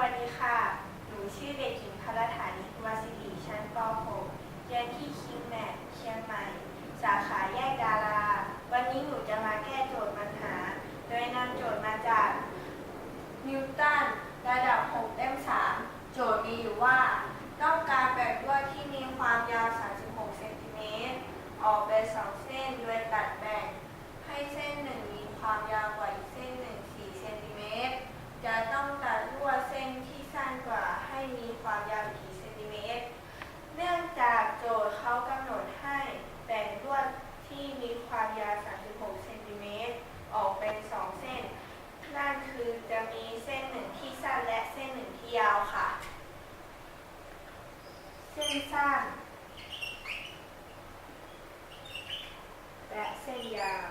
วัสดีค่ะ หนูชื่อเด็กหญิงพรฐานิวาสิริชั้นป .6 เรียนที่คิงแมทเชียงใหม่ สาขาแยกดารา วันนี้หนูจะมาแก้โจทย์ปัญหา โดยนำโจทย์มาจากนิวตันระดับ6เล่ม3โจทย์มีอยู่ว่า ต้องการแบ่งลวดที่มีความยาว 36 เซนติเมตร ออกเป็นสองเส้น โดยตัดแบ่งให้เส้นหนึ่งมีความยาวกว่าอีกเส้นหนึ่ง4เซนติเมตร จะต้องตัดลวดเส้นที่สั้นกว่าให้มีความยาวกี่เซนติเมตร เนื่องจากโจทย์เขากำหนดให้แบ่งลวดที่มีความยาว 36 เซนติเมตร ออกเป็น 2 เส้น นั่นคือจะมีเส้นหนึ่งที่สั้นและเส้นหนึ่งที่ยาวค่ะ เส้นสั้นและเส้นยาว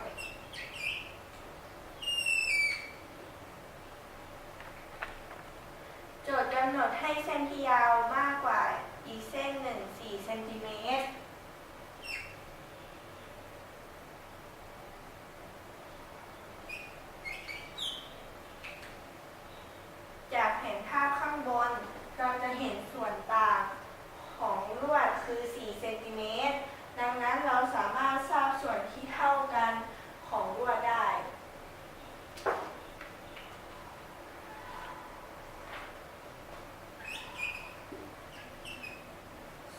โจทย์กำหนดให้เส้นที่ยาวมากกว่าอีกเส้นหนึ่งสี่เซนติเมตร จากแผนภาพข้างบน เราจะเห็นส่วนต่างของลวด คือ 4 เซนติเมตร ดังนั้นเราสามารถทราบส่วนที่เท่ากันของรั่วได้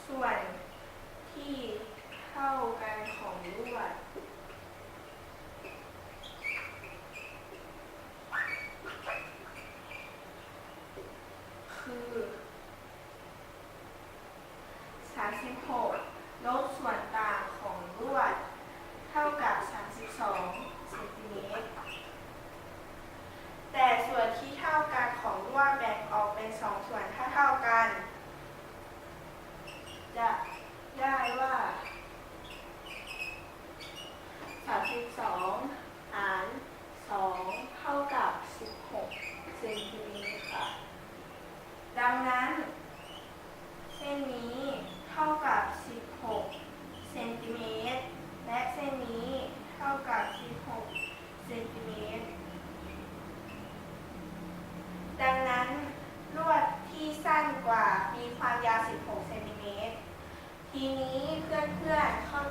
ส่วนที่เท่ากันของลวด คือ 36 ลบส่วนต่างของลวด เท่ากับ 32 เซนติเมตร แต่ส่วนที่เท่ากันของลวดแบ่งออกเป็นสองส่วนถ้าเท่ากัน จะได้ว่า 32 หาร 2 เท่ากับ 16 เซนติเมตรค่ะ ดังนั้น เส้นนี้เท่ากับ 16 เซนติเมตร และเส้นนี้เท่ากับ 16 เซนติเมตร ดังนั้น ลวดที่สั้นกว่ามีความยาว 16 เซนติเมตร ทีนี้เพื่อนๆเข้า